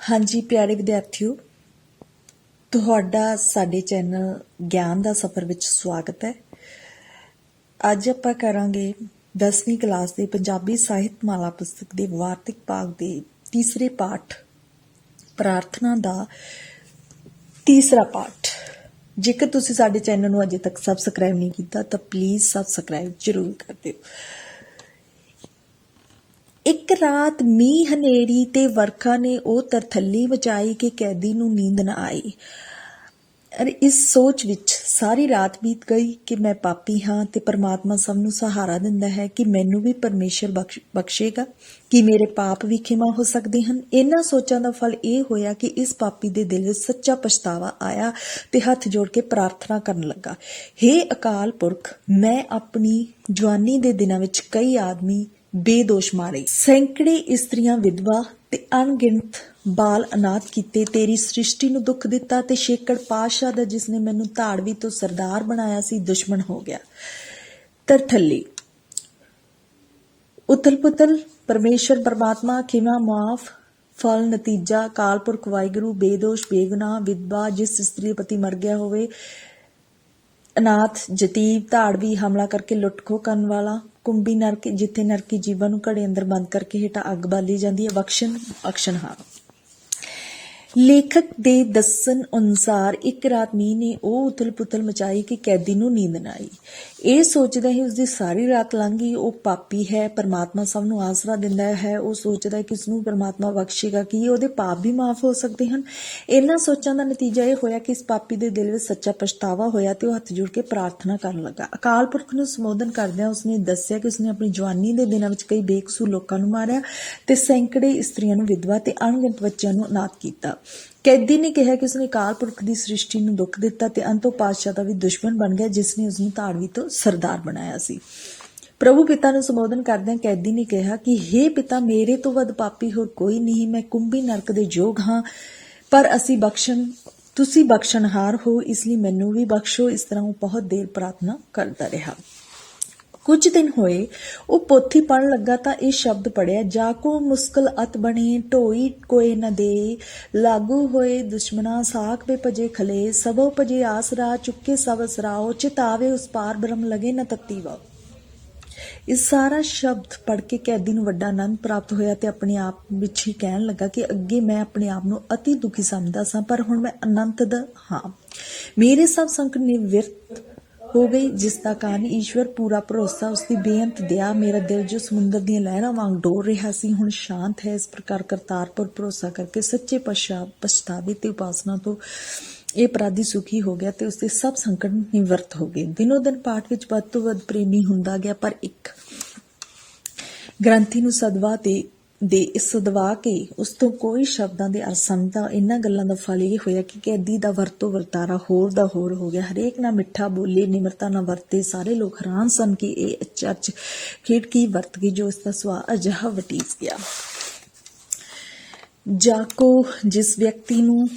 ਹਾਂਜੀ, ਪਿਆਰੇ ਵਿਦਿਆਰਥੀਓ, ਤੁਹਾਡਾ ਸਾਡੇ ਚੈਨਲ ਗਿਆਨ ਦਾ ਸਫ਼ਰ ਵਿੱਚ ਸਵਾਗਤ ਹੈ। ਅੱਜ ਆਪਾਂ ਕਰਾਂਗੇ 10ਵੀਂ ਕਲਾਸ ਦੇ ਪੰਜਾਬੀ ਸਾਹਿਤ ਮਾਲਾ ਪੁਸਤਕ ਦੇ ਵਾਰਤਿਕ ਭਾਗ ਦੇ ਤੀਸਰੇ ਪਾਠ, ਪ੍ਰਾਰਥਨਾ ਦਾ ਤੀਸਰਾ ਪਾਠ। ਜੇਕਰ ਤੁਸੀਂ ਸਾਡੇ ਚੈਨਲ ਨੂੰ ਅਜੇ ਤੱਕ ਸਬਸਕ੍ਰਾਈਬ ਨਹੀਂ ਕੀਤਾ, ਤਾਂ ਪਲੀਜ਼ ਸਬਸਕ੍ਰਾਈਬ ਜ਼ਰੂਰ ਕਰ ਦਿਓ। ਇੱਕ ਰਾਤ ਮੀਂਹ ਹਨੇਰੀ ਤੇ ਵਰਖਾ ਨੇ ਉਹ ਤਰਥੱਲੀ ਮਚਾਈ ਕਿ ਕੈਦੀ ਨੂੰ ਨੀਂਦ ਨਾ ਆਈ। ਅਰੇ ਇਸ ਸੋਚ ਵਿੱਚ ਸਾਰੀ ਰਾਤ ਬੀਤ ਗਈ ਕਿ ਮੈਂ ਪਾਪੀ ਹਾਂ ਤੇ ਪਰਮਾਤਮਾ ਸਭ ਨੂੰ ਸਹਾਰਾ ਦਿੰਦਾ ਹੈ ਕਿ ਮੈਨੂੰ ਵੀ ਪਰਮੇਸ਼ਰ ਬਖਸ਼- ਬਖਸ਼ੇਗਾ, ਕਿ ਮੇਰੇ ਪਾਪ ਵੀ ਖਿਮਾ ਹੋ ਸਕਦੇ ਹਨ। ਇਹਨਾਂ ਸੋਚਾਂ ਦਾ ਫਲ ਇਹ ਹੋਇਆ ਕਿ ਇਸ ਪਾਪੀ ਦੇ ਦਿਲ ਵਿੱਚ ਸੱਚਾ ਪਛਤਾਵਾ ਆਇਆ ਤੇ ਹੱਥ ਜੋੜ ਕੇ ਪ੍ਰਾਰਥਨਾ ਕਰਨ ਲੱਗਾ। हे ਅਕਾਲ ਪੁਰਖ, ਮੈਂ ਆਪਣੀ ਜਵਾਨੀ ਦੇ ਦਿਨਾਂ ਵਿੱਚ ਕਈ ਆਦਮੀ ਬੇਦੋਸ਼ ਮਾਰੇ। ਸੈਂਕੜੇ ਇਸਤਰੀਆਂ ਵਿਧਵਾ ਤੇ ਅਣਗਿਣਤ ਬਾਲ ਅਨਾਥ ਕੀਤੇ। ਤੇਰੀ ਸ੍ਰਿਸ਼ਟੀ ਨੂੰ ਦੁੱਖ ਦਿੱਤਾ ਤੇ ਸ਼ੇਕੜ ਪਾਸ਼ਾ ਦਾ ਜਿਸ ਨੇ ਮੈਨੂੰ ਧਾੜਵੀ ਤੋਂ ਸਰਦਾਰ ਬਣਾਇਆ ਸੀ, ਦੁਸ਼ਮਣ ਹੋ ਗਿਆ। ਤਰਥੱਲੀ। ਉਤਲ ਪੁਤਲ ਪਰਮੇਸ਼ਰ ਪਰਮਾਤਮਾ, ਖਿਮਾ ਮਾਫ ਫਲ, ਨਤੀਜਾ, ਕਾਲਪੁਰਖ, ਵਾਹਿਗੁਰੂ, ਬੇਦੋਸ਼, ਬੇਗੁਨਾਹ, ਵਿਧਵਾ, ਜਿਸ ਇਸਤਰੀ ਪਤੀ ਮਰ ਗਿਆ ਹੋਵੇ, ਅਨਾਥ, ਜਤੀਬ, ਧਾੜਵੀ, ਹਮਲਾ ਕਰਕੇ ਲੁੱਟਖੋ ਕਰਨ ਵਾਲਾ ਕੁੰਭੀ ਨਰਕ ਜਿੱਥੇ ਨਰਕੀ ਜੀਵਾਂ ਨੂੰ ਘੜੇ ਅੰਦਰ ਬੰਦ ਕਰਕੇ ਹੇਠਾਂ ਅੱਗ ਬਾਲੀ ਜਾਂਦੀ ਹੈ। ਬਖਸ਼ਣ, ਬਖਸ਼ਣਹਾਰ। ਲੇਖਕ ਦੇ ਦੱਸਣ ਅਨੁਸਾਰ ਇੱਕ ਰਾਤ ਮੀਂਹ ਨੇ ਉਹ ਉਥਲ-ਪੁਥਲ ਮਚਾਈ ਕਿ ਕੈਦੀ ਨੂੰ ਨੀਂਦ ਨਾ ਆਈ। ਇਹ ਸੋਚਦਾ ਹੀ ਉਸਦੀ ਸਾਰੀ ਰਾਤ ਲੰਘ ਗਈ, ਉਹ ਪਾਪੀ ਹੈ, ਪਰਮਾਤਮਾ ਸਭ ਨੂੰ ਆਸਰਾ ਦਿੰਦਾ ਹੈ, ਉਹ ਸੋਚਦਾ ਕਿ ਉਸ ਨੂੰ ਪਰਮਾਤਮਾ ਬਖਸ਼ੇਗਾ, ਕਿ ਉਹਦੇ ਪਾਪ ਵੀ ਮਾਫ ਹੋ ਸਕਦੇ ਹਨ? ਇਹਨਾਂ ਸੋਚਾਂ ਦਾ ਨਤੀਜਾ ਇਹ ਹੋਇਆ ਕਿ ਇਸ ਪਾਪੀ ਦੇ ਦਿਲ ਵਿੱਚ ਸੱਚਾ ਪਛਤਾਵਾ ਹੋਇਆ ਤੇ ਉਹ ਹੱਥ ਜੋੜ ਕੇ ਪ੍ਰਾਰਥਨਾ ਕਰਨ ਲੱਗਾ। ਅਕਾਲ ਪੁਰਖ ਨੂੰ ਸੰਬੋਧਨ ਕਰਦਿਆਂ ਉਸਨੇ ਦੱਸਿਆ ਕਿ ਉਸਨੇ ਆਪਣੀ ਜਵਾਨੀ ਦੇ ਦਿਨਾਂ ਵਿੱਚ ਕਈ ਬੇਕਸੂਰ ਲੋਕਾਂ ਨੂੰ ਮਾਰਿਆ ਤੇ ਸੈਂਕੜੇ ਇਸਤਰੀਆਂ ਨੂੰ ਵਿਧਵਾ ਤੇ ਅਣਗਿਣਤ ਬੱਚਿਆਂ ਨੂੰ ਅਨਾਥ ਕੀਤਾ। ਕੈਦੀ ਨੇ ਕਿਹਾ ਕਿ ਉਸਨੇ ਕਾਲ ਪੁਰਖ ਦੀ ਸ੍ਰਿਸ਼ਟੀ ਨੂੰ ਦੁੱਖ ਦਿੱਤਾ ਤੇ ਅੰਤੋਂ ਪਾਤਸ਼ਾਹ ਦਾ ਵੀ ਦੁਸ਼ਮਣ ਬਣ ਗਿਆ, ਜਿਸ ਨੇ ਉਸਨੂੰ ਧਾੜਵੀ ਤੋਂ ਸਰਦਾਰ ਬਣਾਇਆ ਸੀ। ਪ੍ਰਭੂ ਪਿਤਾ ਨੂੰ ਸੰਬੋਧਨ ਕਰਦਿਆਂ ਕੈਦੀ ਨੇ ਕਿਹਾ ਕਿ हे ਪਿਤਾ, ਮੇਰੇ ਤੋਂ ਵੱਧ ਪਾਪੀ ਹੋਰ ਕੋਈ ਨਹੀਂ, ਮੈਂ ਕੁੰਭੀ ਨਰਕ ਦੇ ਯੋਗ ਹਾਂ, ਪਰ ਅਸੀਂ ਬਖਸ਼ਣ, ਤੁਸੀਂ ਬਖਸ਼ਣਹਾਰ ਹੋ, ਇਸ ਲਈ ਮੈਨੂੰ ਵੀ ਬਖਸ਼ੋ। ਇਸ ਤਰ੍ਹਾਂ ਉਹ ਬਹੁਤ ਦੇਰ ਪ੍ਰਾਰਥਨਾ ਕਰਦਾ ਰਿਹਾ। ਕੁਝ ਦਿਨ ਹੋਏ ਉਹ ਪੋਥੀ ਪੜਨ ਲੱਗਾ ਤਾਂ ਇਹ ਸ਼ਬਦ ਪੜਿਆ ਜਾ ਕੋ ਮੁਸਕਲ ਅਤ ਬਣੇ, ਢੋਈ ਕੋਏ ਨ ਦੇ, ਲਾਗੂ ਹੋਏ ਦੁਸ਼ਮਨਾ ਸਾਖ ਬੇ ਭਜੇ ਖਲੇ, ਸਭੋ ਭਜੇ ਆਸਰਾ ਚੁੱਕੇ ਸਭ ਅਸਰਾਓ ਚਿਤਾਵੇ ਉਸ ਪਾਰ ਬ੍ਰਹਮ ਲਗੇ ਨ ਤਤੀ ਵਾ ਇਸ ਸਾਰਾ ਸ਼ਬਦ ਪੜ ਕੇ ਕੈਦੀ ਨੂੰ ਵੱਡਾ ਆਨੰਦ ਪ੍ਰਾਪਤ ਹੋਇਆ ਤੇ ਆਪਣੇ ਆਪ ਵਿੱਚ ਹੀ ਕਹਿਣ ਲੱਗਾ ਕਿ ਅੱਗੇ ਮੈਂ ਆਪਣੇ ਆਪ ਨੂੰ ਅਤੀ ਦੁਖੀ ਸਮਝਦਾ ਸਾਂ, ਪਰ ਹੁਣ ਮੈਂ ਅਨੰਤ ਦਾ ਹਾਂ। ਮੇਰੇ ਸਭ ਸੰਕਟ ਨਿਵਰਤ ਹੋ ਗਈ, ਜਿਸ ਦਾ ਕਾਰਨ ਈਸ਼ਵਰ ਪੂਰਾ ਭਰੋਸਾ ਉਸ ਦੀ ਬੇਅੰਤ ਦਇਆ ਮੇਰਾ ਦਿਲ ਜੋ ਸਮੁੰਦਰ ਦੀਆਂ ਲਹਿਰਾਂ ਵਾਂਗ ਡੋਲ ਰਿਹਾ ਸੀ, ਹੁਣ ਸ਼ਾਂਤ ਹੈ। ਇਸ ਪ੍ਰਕਾਰ ਕਰਤਾਰਪੁਰ ਭਰੋਸਾ ਕਰਕੇ ਸੱਚੇ ਪਛਾ ਪਛਤਾਵੇ ਤੇ ਉਪਾਸਨਾ ਤੋਂ ਇਹ ਅਪਰਾਧੀ ਸੁਖੀ ਹੋ ਗਿਆ ਤੇ ਉਸ ਦੇ ਸਭ ਸੰਕਟ ਨਿਵਰਤ ਹੋ ਗਏ। ਦਿਨੋ ਦਿਨ ਪਾਠ ਵਿੱਚ ਵੱਧ ਤੋਂ ਵੱਧ ਪ੍ਰੇਮੀ ਹੁੰਦਾ ਗਿਆ, ਪਰ ਇੱਕ ਗ੍ਰੰਥੀ ਨੂੰ ਸਦਵਾ ਤੇ ਦੇ ਇਸ ਸਦਵਾ ਕੇ ਉਸ ਤੋਂ ਕੋਈ ਸ਼ਬਦਾਂ ਦੇ ਅਰਥ ਸਮਝਦਾ ਇਹਨਾਂ ਗੱਲਾਂ ਦਾ ਫਲ ਇਹ ਹੋਇਆ ਕਿ ਕੈਦੀ ਦਾ ਵਰਤੋਂ ਵਰਤਾਰਾ ਹੋਰ ਦਾ ਹੋਰ ਹੋ ਗਿਆ। ਹਰੇਕ ਨਾਲ ਮਿੱਠਾ ਬੋਲੇ, ਨਿਮਰਤਾ ਨਾਲ ਵਰਤੇ, ਸਾਰੇ ਲੋਕ ਹੈਰਾਨ ਸਨ ਕਿ ਇਹ ਚਰਚ ਖੇਡ ਕੀ ਵਰਤ ਗਈ ਜੋ ਇਸ ਦਾ ਸੁਭਾਅ ਅਜਿਹਾ ਵਟੀਸ ਗਿਆ। ਜਾਕੋ ਜਿਸ ਵਿਅਕਤੀ ਨੂੰ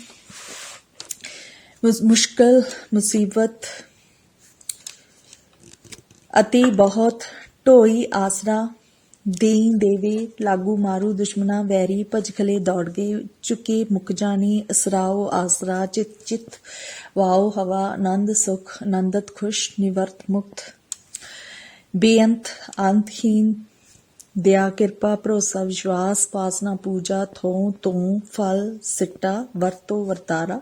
ਮੁਸ਼ਕਲ, ਮੁਸੀਬਤ ਅਤੇ ਬਹੁਤ ਢੋਈ ਆਸਰਾ ਦੇਈ ਦੇਵੇ, ਲਾਗੂ ਮਾਰੂ ਦੁਸ਼ਮਨਾ ਵੈਰੀ ਭਜਖਲੇ ਦੌੜ ਗਏ ਚੁਕੇ ਮੁਕ ਜਾਣੀ, ਅਸਰਾਓ ਆਸਰਾ, ਚਿਤ ਚਿਤ, ਵਾਓ ਹਵਾ, ਆਨੰਦ ਸੁਖ, ਆਨੰਦਤ ਖੁਸ਼, ਨਿਵਰਤ ਮੁਕਤ। ਬੇਅੰਤ ਅੰਤਹੀਨ ਦਇਆ, ਕਿਰਪਾ, ਭਰੋਸਾ, ਵਿਸ਼ਵਾਸ ਪਾਸਨਾ ਪੂਜਾ ਥੋਂ ਤੋਂ ਫਲ, ਸਿੱਟਾ, ਵਰਤੋ, ਵਰਤਾਰਾ,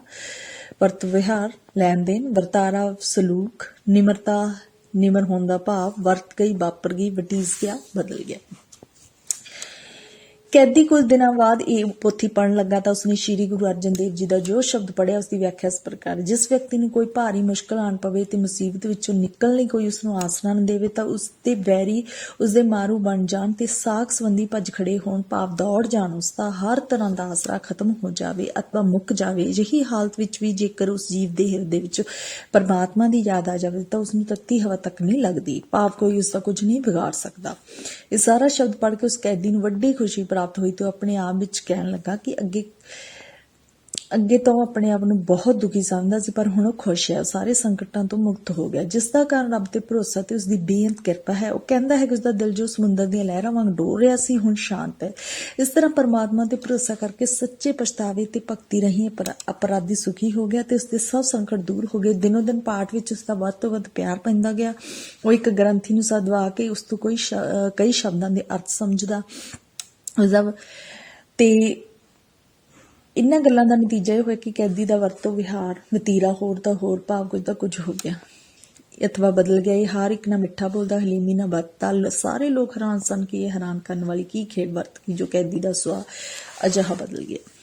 ਵਰਤ ਵਿਹਾਰ, ਲੈਣ ਦੇਣ, ਵਰਤਾਰਾ, ਸਲੂਕ, ਨਿਮਰਤਾ ਨਿਮਰ ਹੋਣ ਦਾ ਭਾਵ ਵਰਤ ਗਈ ਵਾਪਰ ਗਈ ਵਟੀਸ ਗਿਆ ਬਦਲ ਗਿਆ। ਕੈਦੀ ਕੁਝ ਦਿਨਾਂ ਬਾਅਦ ਇਹ ਪੋਥੀ ਪੜਨ ਲੱਗਾ ਤਾਂ ਉਸਨੇ ਸ੍ਰੀ ਗੁਰੂ ਅਰਜਨ ਦੇਵ ਜੀ ਦਾ ਜੋ ਸ਼ਬਦ ਪੜਿਆ ਉਸ ਦੀ ਵਿਆਖਿਆ ਇਸ ਪ੍ਰਕਾਰ ਜਿਸ ਵਿਅਕਤੀ ਨੂੰ ਕੋਈ ਭਾਰੀ ਮੁਸ਼ਕਲ ਆਣ ਪਵੇ ਤੇ ਮੁਸੀਬਤ ਵਿੱਚੋਂ ਨਿਕਲਣ ਲਈ ਕੋਈ ਉਸ ਨੂੰ ਆਸਰਾ ਨਾ ਦੇਵੇ ਤਾਂ ਉਸ ਦੇ ਵੈਰੀ ਉਸ ਦੇ ਮਾਰੂ ਬਣ ਜਾਣ ਤੇ ਸਾਖ ਸੰਬੰਧੀ ਭੱਜ ਖੜੇ ਹੋਣ, ਭਾਵ ਦੌੜ ਜਾਣ, ਉਸ ਦਾ ਹਰ ਤਰ੍ਹਾਂ ਦਾ ਆਸਰਾ ਖਤਮ ਹੋ ਜਾਵੇ ਅਥਵਾ ਮੁੱਕ ਜਾਵੇ। ਅਜਿਹੀ ਹਾਲਤ ਵਿੱਚ ਵੀ ਜੇਕਰ ਉਸ ਜੀਵ ਦੇ ਹਿਰਦੇ ਵਿੱਚ ਪਰਮਾਤਮਾ ਦੀ ਯਾਦ ਆ ਜਾਵੇ ਤਾਂ ਉਸ ਨੂੰ ਤੱਤੀ ਹਵਾ ਤੱਕ ਨਹੀਂ ਲੱਗਦੀ। ਭਾਵ ਕੋਈ ਉਸ ਦਾ ਕੁਝ ਨਹੀਂ ਵਿਗਾੜ ਸਕਦਾ। ਇਹ ਸਾਰਾ ਸ਼ਬਦ ਪੜ੍ਹ ਕੇ ਉਸ ਕੈਦੀ ਨੂੰ ਵੱਡੀ ਖੁਸ਼ੀ ਪ੍ਰਾਪਤ ਪ੍ਰਾਪਤ ਹੋਈ ਤੇ ਆਪਣੇ ਆਪ ਵਿੱਚ ਕਹਿਣ ਲੱਗਾ ਕਿ ਅੱਗੇ ਅੱਗੇ ਤੋਂ ਆਪਣੇ ਆਪ ਨੂੰ ਬਹੁਤ ਦੁਖੀ ਸਮਝਦਾ ਸੀ, ਪਰ ਹੁਣ ਉਹ ਖੁਸ਼ ਹੈ। ਸਾਰੇ ਸੰਕਟਾਂ ਤੋਂ ਮੁਕਤ ਹੋ ਗਿਆ। ਜਿਸ ਦਾ ਕਾਰਨ ਰੱਬ ਤੇ ਭਰੋਸਾ ਤੇ ਉਸ ਦੀ ਬੇਅੰਤ ਕਿਰਪਾ ਹੈ। ਉਹ ਕਹਿੰਦਾ ਹੈ ਕਿ ਉਸ ਦਾ ਦਿਲ ਜੋ ਸਮੁੰਦਰ ਦੀਆਂ ਲਹਿਰਾਂ ਵਾਂਗ ਡੋਲ ਰਿਹਾ ਸੀ, ਹੁਣ ਸ਼ਾਂਤ ਹੈ। ਇਸ ਤਰ੍ਹਾਂ ਪਰਮਾਤਮਾ ਤੇ ਭਰੋਸਾ ਕਰਕੇ ਸੱਚੇ ਪਛਤਾਵੇ ਤੇ ਭਗਤੀ ਰਹੀ ਅਪਰਾਧੀ ਸੁਖੀ ਹੋ ਗਿਆ ਤੇ ਉਸ ਦੇ ਸਭ ਸੰਕਟ ਦੂਰ ਹੋ ਗਏ। ਦਿਨੋ ਦਿਨ ਪਾਠ ਵਿੱਚ ਉਸ ਦਾ ਵੱਧ ਤੋਂ ਵੱਧ ਪਿਆਰ ਪੈਂਦਾ ਗਿਆ। ਉਹ ਇੱਕ ਗ੍ਰੰਥੀ ਨੂੰ ਸਦਵਾ ਕੇ ਉਸ ਤੋਂ ਕੋਈ ਕਈ ਸ਼ਬਦਾਂ ਦੇ ਅਰਥ ਸਮਝਦਾ। ਉਸਦਾ ਤੇ ਇਹਨਾਂ ਗੱਲਾਂ ਦਾ ਨਤੀਜਾ ਇਹ ਹੋਇਆ ਕਿ ਕੈਦੀ ਦਾ ਵਰਤੋਂ ਵਿਹਾਰ, ਵਤੀਰਾ ਹੋਰ ਦਾ ਹੋਰ, ਭਾਵ ਕੁਝ ਦਾ ਕੁਝ ਹੋ ਗਿਆ। ਅਥਵਾ ਬਦਲ ਗਿਆ, ਇਹ ਹਰ ਇੱਕ ਨਾ ਮਿੱਠਾ ਬੋਲਦਾ, ਹਲੀਮੀ ਨਾ ਬਦਤਲ ਸਾਰੇ ਲੋਕ ਹੈਰਾਨ ਸਨ ਕਿ ਇਹ ਹੈਰਾਨ ਕਰਨ ਵਾਲੀ ਕੀ ਖੇਡ ਵਰਤ ਗਈ, ਜੋ ਕੈਦੀ ਦਾ ਸੁਆ ਅਜਿਹਾ ਬਦਲ ਗਿਆ।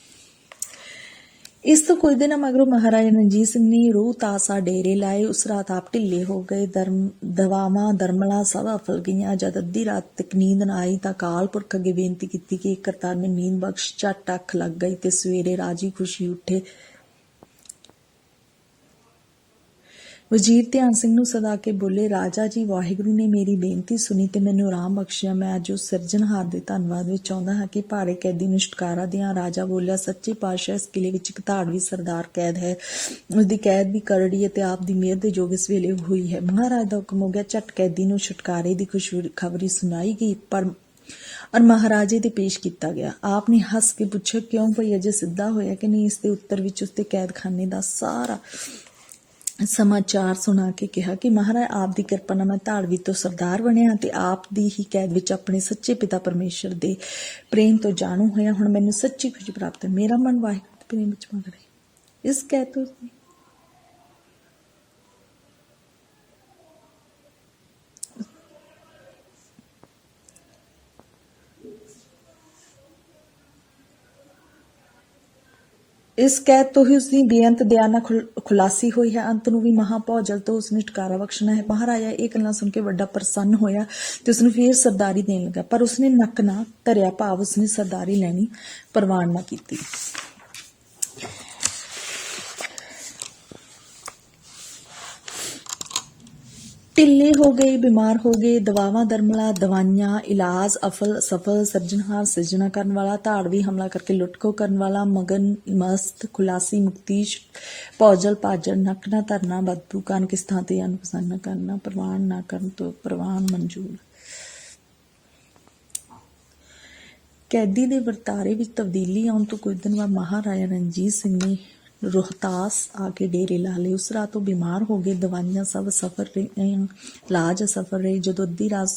ਇਸ ਤੋਂ ਕੁਝ ਦਿਨਾਂ ਮਗਰੋਂ ਮਹਾਰਾਜਾ ਰਣਜੀਤ ਸਿੰਘ ਨੇ ਰੂਹ ਤਾਸਾ ਡੇਰੇ ਲਾਏ। ਉਸ ਰਾਤ ਆਪ ਢਿੱਲੇ ਹੋ ਗਏ। ਧਰਮ, ਦਵਾਵਾਂ ਦਰਮਲਾ ਸਭ ਅਫਲ ਗਈਆਂ। ਜਦ ਅੱਧੀ ਰਾਤ ਤੱਕ ਨੀਂਦ ਨਾ ਆਈ ਤਾਂ ਕਾਲ ਪੁਰਖ ਅੱਗੇ ਬੇਨਤੀ ਕੀਤੀ ਕਿ ਇੱਕ ਕਰਤਾਰ ਨੇ ਨੀਂਦ ਬਖਸ਼ ਝੱਟ ਅੱਖ ਲੱਗ ਗਈ ਤੇ ਸਵੇਰੇ ਰਾਜੀ ਖੁਸ਼ੀ ਉੱਠੇ। ਵਜ਼ੀਰ ਧਿਆਨ ਸਿੰਘ ਨੂੰ ਸਦਾ ਕੇ ਬੋਲੇ, ਰਾਜਾ ਜੀ, ਵਾਹਿਗੁਰੂ ਨੇ ਮੇਰੀ ਬੇਨਤੀ ਸੁਣੀ ਤੇ ਮੈਨੂੰ ਆਰਾਮ ਬਖਸ਼ਿਆ। ਮੈਂ ਅੱਜ ਉਸ ਸਿਰਜਣਹਾਰ ਦੇ ਧੰਨਵਾਦ ਵਿੱਚ ਚਾਹੁੰਦਾ ਹਾਂ ਕਿ ਭਾਰੇ ਕੈਦੀ ਨੂੰ ਛੁਟਕਾਰਾ ਦਿਆਂ। ਰਾਜਾ ਬੋਲਿਆ, ਸੱਚੇ ਪਾਤਸ਼ਾਹ, ਇਸ ਕਿਲੇ ਵਿੱਚ ਇੱਕ ਧਾੜਵੀ ਸਰਦਾਰ ਕੈਦ ਹੈ। ਉਸ ਦੀ ਕੈਦ ਵੀ ਕਰੜੀ ਹੈ ਤੇ ਆਪ ਦੀ ਮਿਹਰ ਦੇ ਜੋਗ ਇਸ ਵੇਲੇ ਹੋਈ ਹੈ। ਮਹਾਰਾਜ ਦਾ ਹੁਕਮ ਹੋ ਗਿਆ। ਝਟ ਕੈਦੀ ਨੂੰ ਛੁਟਕਾਰੇ ਦੀ ਖੁਸ਼ਖਬਰੀ ਸੁਣਾਈ ਗਈ, ਪਰ ਔਰ ਮਹਾਰਾਜੇ ਤੇ ਪੇਸ਼ ਕੀਤਾ ਗਿਆ। ਆਪ ਨੇ ਹੱਸ ਕੇ ਪੁੱਛਿਆ, ਕਿਉਂ ਭਈ ਅਜੇ ਸਿੱਧਾ ਹੋਇਆ ਕਿ ਨਹੀਂ? ਇਸ ਦੇ ਉੱਤਰ ਵਿੱਚ ਉਸ ਦੇ ਕੈਦਖਾਨੇ ਦਾ ਸਾਰਾ ਸਮਾਚਾਰ ਸੁਣਾ ਕੇ ਕਿਹਾ ਕਿ ਮਹਾਰਾਜ, ਆਪ ਦੀ ਕਿਰਪਾ ਨਾਲ ਮੈਂ ਧਾੜਵੀ ਤੋਂ ਸਰਦਾਰ ਬਣਿਆ ਤੇ ਆਪ ਦੀ ਹੀ ਕੈਦ ਵਿੱਚ ਆਪਣੇ ਸੱਚੇ ਪਿਤਾ ਪਰਮੇਸ਼ਰ ਦੇ ਪ੍ਰੇਮ ਤੋਂ ਜਾਣੂ ਹੋਇਆ। ਹੁਣ ਮੈਨੂੰ ਸੱਚੀ ਖੁਸ਼ੀ ਪ੍ਰਾਪਤ ਹੈ। ਮੇਰਾ ਮਨ ਵਾਹਿਗੁਰੂ ਦੇ ਪ੍ਰੇਮ ਵਿੱਚ ਮਗਨ ਹੈ। ਇਸ ਕੈਦ ਤੋਂ ਇਸ ਕੈਦ ਤੋਂ ਹੀ ਉਸਦੀ ਬੇਅੰਤ ਦਇਆ ਨਾਲ ਖੁਲਾਸੀ ਹੋਈ ਹੈ। ਅੰਤ ਨੂੰ ਵੀ ਮਹਾਭੋਜਲ ਤੋਂ ਉਸਨੇ ਛੁਟਕਾਰਾ ਬਖਸ਼ਣਾ ਹੈ। ਮਹਾਰਾਜਾ ਇਹ ਗੱਲਾਂ ਸੁਣ ਕੇ ਵੱਡਾ ਪ੍ਰਸੰਨ ਹੋਇਆ ਤੇ ਉਸ ਨੂੰ ਫੇਰ ਸਰਦਾਰੀ ਦੇਣ ਲੱਗਾ। ਪਰ ਉਸਨੇ ਨੱਕ ਨਾ ਧਰਿਆ, ਭਾਵ ਉਸਨੇ ਸਰਦਾਰੀ ਲੈਣੀ ਪ੍ਰਵਾਨ ਨਾ ਕੀਤੀ। ਢਿੱਲੇ ਹੋ ਗਏ, ਬਿਮਾਰ ਹੋ ਗਏ, ਦਵਾਵਾਂ ਦਰਮਲਾ, ਦਵਾਈਆਂ, ਇਲਾਜ, ਅਫਲ, ਸਫਲ ਸਰਜਨਹਾਰ ਸਿਰਜਣਾ ਕਰਨ ਵਾਲਾ ਧਾੜਵੀ ਹਮਲਾ ਕਰਕੇ ਲੁੱਟਖੋ ਕਰਨ ਵਾਲਾ, ਮਗਨ, ਮਸਤ, ਖੁਲਾਸੀ, ਮੁਕਤੀਸ਼, ਭੌਜਲ ਭਾਜਣ ਨੱਕ ਨਾ ਧਰਨਾ, ਬਦਬੂ ਕਾਨ ਕਿਸ ਥਾਂ ਤੇ ਅਨਪਸੰਦ ਨਾ ਕਰਨਾ, ਪ੍ਰਵਾਨ ਨਾ ਕਰਨ ਤੋਂ, ਪ੍ਰਵਾਨ ਮਨਜ਼ੂਰ। ਕੈਦੀ ਦੇ ਵਰਤਾਰੇ ਵਿੱਚ ਤਬਦੀਲੀ ਆਉਣ ਤੋਂ ਕੁਝ ਦਿਨ ਬਾਅਦ ਮਹਾਰਾਜਾ ਰਣਜੀਤ ਸਿੰਘ ਨੇ ਰੋਹਤਾਸ ਆ ਕੇ ਡੇਰੇ ਲਾ ਲਏ। ਉਸ ਰਾਤ ਉਹ ਬਿਮਾਰ ਹੋ ਗਏ। ਦਵਾਈਆਂ ਸਭ ਸਫਰ ਰਹੀਆਂ ਇਲਾਜ ਸਫਰ ਰਹੀ। ਜਦੋਂ ਅੱਧੀ ਰਾਤ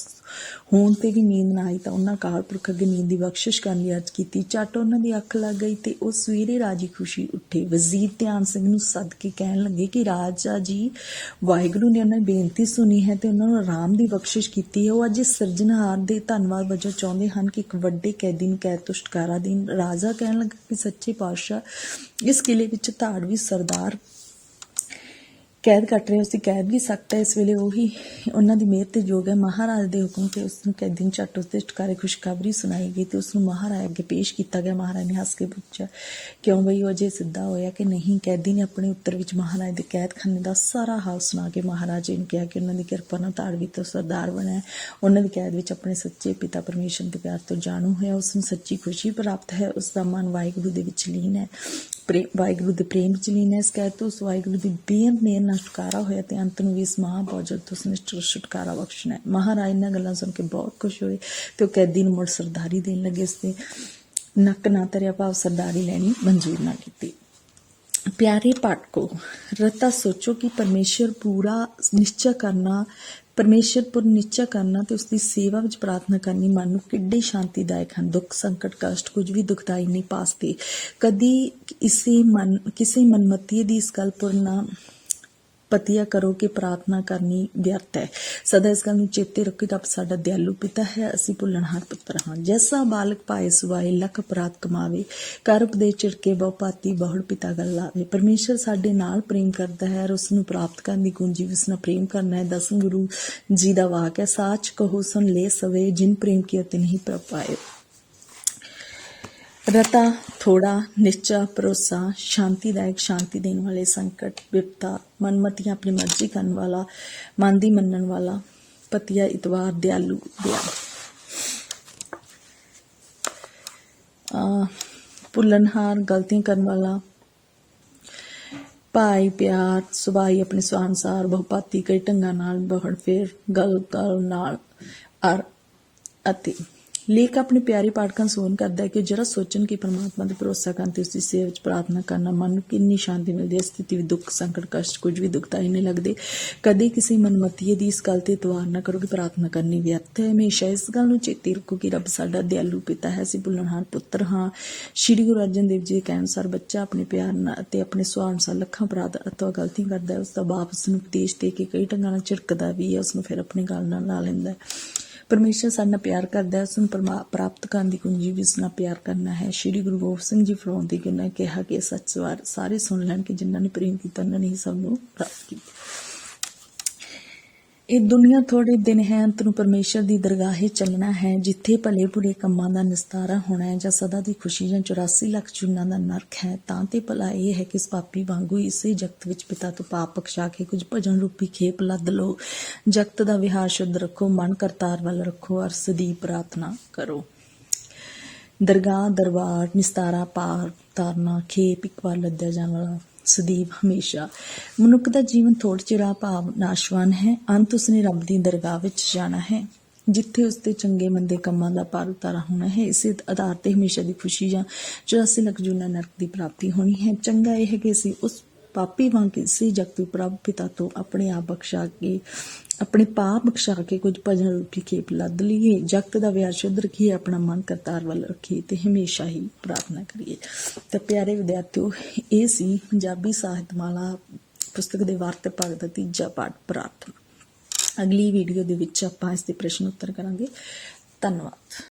ਹੋਣ ਤੇ ਵੀ ਨੀਂਦ ਨਾ ਆਈ ਤਾਂ ਉਹਨਾਂ ਕਾਲ ਪੁਰਖ ਅੱਗੇ ਨੀਂਦ ਦੀ ਬਖਸ਼ਿਸ਼ ਕਰਨ ਦੀ ਅਰਜ਼ ਕੀਤੀ। ਝੱਟ ਉਹਨਾਂ ਦੀ ਅੱਖ ਲੱਗ ਗਈ ਤੇ ਉਹ ਸਵੇਰੇ ਰਾਜੀ ਖੁਸ਼ੀ ਉੱਠੇ। ਵਜ਼ੀਰ ਧਿਆਨ ਸਿੰਘ ਨੂੰ ਸੱਦ ਕੇ ਕਹਿਣ ਲੱਗੇ ਕਿ ਰਾਜਾ ਜੀ, ਵਾਹਿਗੁਰੂ ਨੇ ਉਹਨਾਂ ਦੀ ਬੇਨਤੀ ਸੁਣੀ ਹੈ ਤੇ ਉਹਨਾਂ ਨੂੰ ਆਰਾਮ ਦੀ ਬਖਸ਼ਿਸ਼ ਕੀਤੀ ਹੈ। ਉਹ ਅੱਜ ਸਿਰਜਣਹਾਰ ਦੇ ਧੰਨਵਾਦ ਵਜੋਂ ਚਾਹੁੰਦੇ ਹਨ ਕਿ ਇੱਕ ਵੱਡੇ ਕੈਦੀ ਨੂੰ ਕੈਦ ਤੋਂ ਛੁਟਕਾਰਾ ਦੇਣ। ਰਾਜਾ ਕਹਿਣ ਲੱਗਾ ਕਿ ਸੱਚੇ ਪਾਤਸ਼ਾਹ, ਇਸ ਕਿਲੇ ਵਿੱਚ ਧਾੜਵੀ ਸਰਦਾਰ ਕੈਦ ਕੱਟ ਰਹੇ ਉਸ ਦੀ ਕੈਦ ਵੀ ਸਖਤ ਹੈ ਇਸ ਵੇਲੇ, ਉਹੀ ਉਹਨਾਂ ਦੀ ਮਿਹਰ ਤੇ ਯੋਗ ਹੈ। ਮਹਾਰਾਜ ਦੇ ਹੁਕਮ ਤੇ ਉਸ ਨੂੰ ਕੈਦੀ ਨੂੰ ਝੱਟ ਉਸ ਦੇ ਛੁਟਕਾਰੇ ਖੁਸ਼ਖਬਰੀ ਸੁਣਾਈ ਗਈ ਤੇ ਉਸ ਨੂੰ ਮਹਾਰਾਜ ਅੱਗੇ ਪੇਸ਼ ਕੀਤਾ ਗਿਆ। ਮਹਾਰਾਜ ਨੇ ਹੱਸ ਕੇ ਪੁੱਛਿਆ, ਕਿਉਂ ਬਈ ਉਹ ਅਜੇ ਸਿੱਧਾ ਹੋਇਆ ਕਿ ਨਹੀਂ? ਕੈਦੀ ਨੇ ਆਪਣੇ ਉੱਤਰ ਵਿੱਚ ਮਹਾਰਾਜ ਦੇ ਕੈਦਖਾਨੇ ਦਾ ਸਾਰਾ ਹਾਲ ਸੁਣਾ ਕੇ ਮਹਾਰਾਜ ਜੀ ਨੂੰ ਕਿਹਾ ਕਿ ਉਹਨਾਂ ਦੀ ਕਿਰਪਾ ਨਾਲ ਤਾੜਵੀ ਤੋਂ ਸਰਦਾਰ ਬਣਿਆ ਉਹਨਾਂ ਦੀ ਕੈਦ ਵਿੱਚ ਆਪਣੇ ਸੱਚੇ ਪਿਤਾ ਪਰਮੇਸ਼ਰ ਦੇ ਪਿਆਰ ਤੋਂ ਜਾਣੂ ਹੋਇਆ। ਉਸ ਨੂੰ ਸੱਚੀ ਖੁਸ਼ੀ ਪ੍ਰਾਪਤ ਹੈ। ਉਸ ਦਾ ਮਨ ਵਾਹਿਗੁਰੂ ਦੇ ਵਿੱਚ ਲੀਨ ਹੈ, ਪ੍ਰੇਮ ਵਾਹਿਗੁਰੂ ਦੇ ਪ੍ਰੇਮ ਚ ਲੀਨ ਹੈ ਇਸ ਕੈਦ ਤੋਂ। ਉਸ ਵਾਹਿਗੁਰੂ ਦੀ ਬੇਅੰਤ ਮਿਹਰ ਨਾਲ ਛੁਟਕਾਰਾ ਹੋਇਆ ਤੇ ਅੰਤ ਨੂੰ ਵੀ ਇਸ ਮਹਾਭੋਜਲ ਤੋਂ ਉਸਨੇ ਛੁਟਕਾਰਾ ਬਖਸ਼ਣਾ ਮਹਾਰਾਜ ਇਹਨਾਂ ਗੱਲਾਂ ਸੁਣ ਕੇ ਬਹੁਤ ਖੁਸ਼ ਹੋਏ ਤੇ ਉਹ ਕੈਦੀ ਨੂੰ ਮੁੜ ਸਰਦਾਰੀ ਦੇਣ ਲੱਗੇ ਇਸ ਤੇ ਨੱਕ ਨਾ ਤਰਿਆ ਭਾਵ ਸਰਦਾਰੀ ਲੈਣੀ ਮਨਜ਼ੂਰ ਨਾ ਕੀਤੀ। ਪਿਆਰੇ ਪਾਠਕੋ, ਰਤਾ ਸੋਚੋ ਕਿ ਪਰਮੇਸ਼ਰ ਪੂਰਾ ਨਿਸ਼ਚੈ ਕਰਨਾ, ਪਰਮੇਸ਼ਰ ਪੁਰ ਨਿਸ਼ਚੈ ਕਰਨਾ ਤੇ ਉਸ ਦੀ ਸੇਵਾ ਵਿੱਚ ਪ੍ਰਾਰਥਨਾ ਕਰਨੀ ਮਨ ਨੂੰ ਕਿੱਡੇ ਸ਼ਾਂਤੀਦਾਇਕ ਹਨ। ਦੁੱਖ ਸੰਕਟ, ਕਸ਼ਟ ਕੁਝ ਵੀ ਦੁਖਦਾਈ ਨਹੀਂ ਪਾਸਦੇ। ਕਦੀ ਇਸੇ ਮਨ, ਕਿਸੇ ਮਨਮਤੀ ਦੀ ਇਸ ਗੱਲ ਪੁਰ ਨਾ ਪਤੀਆ ਕਰੋ ਕਿ ਪ੍ਰਾਰਥਨਾ ਕਰਨੀ ਵਿਅਰਥ ਹੈ। ਸਦਾ ਇਸ ਗੱਲ ਨੂੰ ਚੇਤੇ ਰੱਖੋ ਕਿ ਆਪ ਸਾਡਾ ਦਿਆਲੂ ਪਿਤਾ ਹੈ, ਅਸੀਂ ਭੁੱਲਣਹਾਰ ਪੁੱਤਰ ਹਾਂ। ਜੈਸਾ ਬਾਲਕ ਪਾਏ ਸੁਆਏ ਲੱਖ ਅਪਰਾਧ ਕਮਾਵੇ ਕਰ ਦੇ ਚਿੜਕੇ ਬਹੁ ਪਾਤੀ ਬਹੁੜ ਪਿਤਾ ਗੱਲ ਲਾਵੇ। ਪਰਮੇਸ਼ਰ ਸਾਡੇ ਨਾਲ ਪ੍ਰੇਮ ਕਰਦਾ ਹੈ ਔਰ ਉਸ ਨੂੰ ਪ੍ਰਾਪਤ ਕਰਨ ਦੀ ਕੁੰਜੀ ਉਸ ਨਾਲ ਪ੍ਰੇਮ ਕਰਨਾ ਹੈ, ਦਸਮ ਗੁਰੂ ਜੀ ਦਾ ਵਾਕ ਹੈ, ਸਾਚ ਕਹੋ ਸੁਨ ਲੈ ਸਵੇ, ਜਿਨ ਪ੍ਰੇਮ ਕੀਤੇ ਨਹੀਂ ਹੀ ਪਾਏ ਰਤਾ, ਥੋੜਾ, ਨਿਸ਼ਚਾ, ਭਰੋਸਾ, ਸ਼ਾਂਤੀਦਾਇਕ ਸ਼ਾਂਤੀ ਦੇਣ ਵਾਲੇ ਸੰਕਟ ਵਿਪਤਾ ਮਨਮਤੀਆਂ ਆਪਣੀ ਮਰਜ਼ੀ ਕਰਨ ਵਾਲਾ, ਮਨ ਦੀ ਮੰਨਣ ਵਾਲਾ, ਪਤੀਆ, ਇਤਵਾਰ, ਦਿਆਲੂ ਦਿਆ ਆ, ਭੁੱਲਣਹਾਰ, ਗਲਤੀਆਂ ਕਰਨ ਵਾਲਾ, ਭਾਈ, ਪਿਆਰ, ਸੁਭਾਈ, ਆਪਣੇ ਸਵਾਨਸਾਰ ਬਹੁਪਾਤੀ ਕਈ ਢੰਗਾਂ ਨਾਲ ਬਹੁੜ ਫੇਰ ਗਲ ਗੱਲ ਨਾਲ, ਅਰ, ਅਤੇ ਲੇਖ ਆਪਣੇ ਪਿਆਰੇ ਪਾਠਕਾਂ ਨੂੰ ਸੋਨ ਕਰਦਾ ਹੈ ਕਿ ਜਿਹੜਾ ਸੋਚਣ ਕਿ ਪਰਮਾਤਮਾ ਤੇ ਭਰੋਸਾ ਕਰਨ ਤੇ ਉਸ ਦੀ ਸੇਵਾ ਵਿੱਚ ਪ੍ਰਾਰਥਨਾ ਕਰਨਾ ਮਨ ਨੂੰ ਕਿੰਨੀ ਸ਼ਾਂਤੀ ਮਿਲਦੀ ਹੈ, ਸਥਿਤੀ ਵਿੱਚ ਦੁੱਖ, ਸੰਕਟ, ਕਸ਼ਟ, ਕੁਝ ਵੀ ਦੁਖਦਾਈ ਨਹੀਂ ਲੱਗਦੇ। ਕਦੇ ਕਿਸੇ ਮਨਮਤੀਏ ਦੀ ਇਸ ਗੱਲ ਤੇ ਇਤਵਾਰ ਨਾ ਕਰੋ ਕਿ ਪ੍ਰਾਰਥਨਾ ਕਰਨੀ ਵਿਅਰਥ ਹੈ। ਹਮੇਸ਼ਾ ਇਸ ਗੱਲ ਨੂੰ ਚੇਤੇ ਰੱਖੋ ਕਿ ਰੱਬ ਸਾਡਾ ਦਿਆਲੂ ਪਿਤਾ ਹੈ, ਅਸੀਂ ਭੁੱਲਣਹਾਰ ਪੁੱਤਰ ਹਾਂ। ਸ਼੍ਰੀ ਗੁਰੂ ਅਰਜਨ ਦੇਵ ਜੀ ਦੇ ਕਹਿਣ ਅਨੁਸਾਰ ਬੱਚਾ ਆਪਣੇ ਪਿਆਰ ਨਾਲ ਅਤੇ ਆਪਣੇ ਸੁਭਾਅ ਅਨੁਸਾਰ ਲੱਖਾਂ ਅਪਰਾਧ ਅਥਵਾ ਗਲਤੀ ਕਰਦਾ ਹੈ, ਉਸ ਦਾ ਬਾਪ ਉਸ ਨੂੰ ਉਪਦੇਸ਼ ਦੇ ਕੇ ਕਈ ਢੰਗਾਂ ਨਾਲ ਝਿੜਕਦਾ ਵੀ ਹੈ ਉਸ ਨੂੰ ਫਿਰ ਆਪਣੇ ਗੱਲ ਨਾਲ ਲਾ ਲੈਂਦਾ ਹੈ। ਪਰਮੇਸ਼ਰ ਸਾਡੇ ਨਾਲ ਪਿਆਰ ਕਰਦਾ ਹੈ, ਉਸ ਨੂੰ ਪਰਮਾ- ਪ੍ਰਾਪਤ ਕਰਨ ਦੀ ਕੁੰਜੀ ਵੀ ਉਸ ਨਾਲ ਪਿਆਰ ਕਰਨਾ ਹੈ। ਸ਼੍ਰੀ ਗੁਰੂ ਗੋਬਿੰਦ ਸਿੰਘ ਜੀ ਫਰਮਾਉਂਦੇ ਕਿ ਉਹਨਾਂ ਕਿਹਾ ਕਿ ਸੱਚਵਾਰ ਸਾਰੇ ਸੁਣ ਲੈਣ ਕਿ ਜਿਨ੍ਹਾਂ ਨੇ ਪ੍ਰੇਮ ਕੀਤਾ, ਉਹਨਾਂ ਨੇ ਹੀ ਸਭ ਨੂੰ ਪ੍ਰਾਪਤ ਕੀਤਾ। ਇਹ ਦੁਨੀਆ ਥੋੜੇ ਦਿਨ ਹੈ, ਅੰਤ ਪਰਮੇਸ਼ਰ ਦੀ ਦਰਗਾਹੇ ਚੱਲਣਾ ਹੈ, ਜਿੱਥੇ ਭਲੇ ਬੁਰੇ ਕੰਮਾਂ ਦਾ ਨਿਸਤਾਰਾ ਹੋਣਾ ਹੈ ਜਾਂ ਸਦਾ ਦੀ ਖੁਸ਼ੀ ਜਾਂ 84 ਲੱਖ ਜੁਨਾ ਦਾ ਨਰਕ ਹੈ। ਤਾਂ ਤੇ ਭਲਾ ਇਹ ਹੈ ਕਿ ਇਸ ਪਾਪੀ ਵਾਂਗੂ ਇਸੇ ਜਗਤ ਵਿੱਚ ਪਿਤਾ ਤੋਂ ਪਾਪ ਬਖਸ਼ਾ ਕੇ ਕੁਝ ਭਜਨ ਰੂਪੀ ਖੇਪ ਲੱਦ ਲੋ ਜਗਤ ਦਾ ਵਿਹਾਰ ਸ਼ੁੱਧ ਰੱਖੋ, ਮਨ ਕਰਤਾਰ ਵੱਲ ਰੱਖੋ, ਅਰਸ ਦੀ ਪ੍ਰਾਰਥਨਾ ਕਰੋ। ਦਰਗਾਹ, ਦਰਬਾਰ, ਨਿਸਤਾਰਾ, ਪਾਰ ਤਾਰਨਾ ਖੇਪ, ਇੱਕ ਵਾਰ ਲੱਦਿਆ ਜਾਣ ਵਾਲਾ ਸਦੀਵ ਹਮੇਸ਼ਾ। ਮਨੁੱਖ ਦਾ ਜੀਵਨ ਥੋੜ ਚਿਰਾ ਭਾਵ ਨਾਸ਼ਵਾਨ ਹੈ। ਅੰਤ ਉਸਨੇ ਰੱਬ ਦੀ ਦਰਗਾਹ ਵਿੱਚ ਜਾਣਾ ਹੈ, ਜਿੱਥੇ ਉਸਦੇ ਚੰਗੇ ਮੰਦੇ ਕੰਮਾਂ ਦਾ ਪਾਰ ਉਤਾਰਾ ਹੋਣਾ ਹੈ। ਇਸੇ ਆਧਾਰ ਤੇ ਹਮੇਸ਼ਾ ਦੀ ਖੁਸ਼ੀ ਜਾਂ 84 ਲੱਖ ਜੂਨਾ ਨਰਕ ਦੀ ਪ੍ਰਾਪਤੀ ਹੋਣੀ ਹੈ। ਚੰਗਾ ਇਹ ਹੈ ਕਿ ਅਸੀਂ ਉਸ ਪਾਪੀ ਵਾਂਗ ਇਸੇ ਜਗਤ ਪ੍ਰਭ ਪਿਤਾ ਤੋਂ ਆਪਣੇ ਆਪ ਬਖਸ਼ਾ ਕੇ, ਆਪਣੇ ਪਾਪ ਬਖਸ਼ਾ ਕੇ ਕੁਝ ਭਜਨ ਰੂਪੀ ਖੇਪ ਲੱਦ ਲਈਏ। ਜਗਤ ਦਾ ਵਿਆਹ ਸ਼ੁੱਧ ਰੱਖੀਏ, ਆਪਣਾ ਮਨ ਕਰਤਾਰ ਵੱਲ ਰੱਖੀਏ ਤੇ ਹਮੇਸ਼ਾ ਹੀ ਪ੍ਰਾਰਥਨਾ ਕਰੀਏ। ਤਾਂ ਪਿਆਰੇ ਵਿਦਿਆਰਥੀਓ, ਇਹ ਸੀ ਪੰਜਾਬੀ ਸਾਹਿਤਮਾਲਾ ਪੁਸਤਕ ਦੇ ਵਾਰਤ ਭਾਗ ਦਾ ਤੀਜਾ ਪਾਠ, ਪ੍ਰਾਰਥਨਾ। ਅਗਲੀ ਵੀਡੀਓ ਦੇ ਵਿੱਚ ਆਪਾਂ ਇਸ ਦੇ ਪ੍ਰਸ਼ਨ ਉੱਤਰ ਕਰਾਂਗੇ। ਧੰਨਵਾਦ।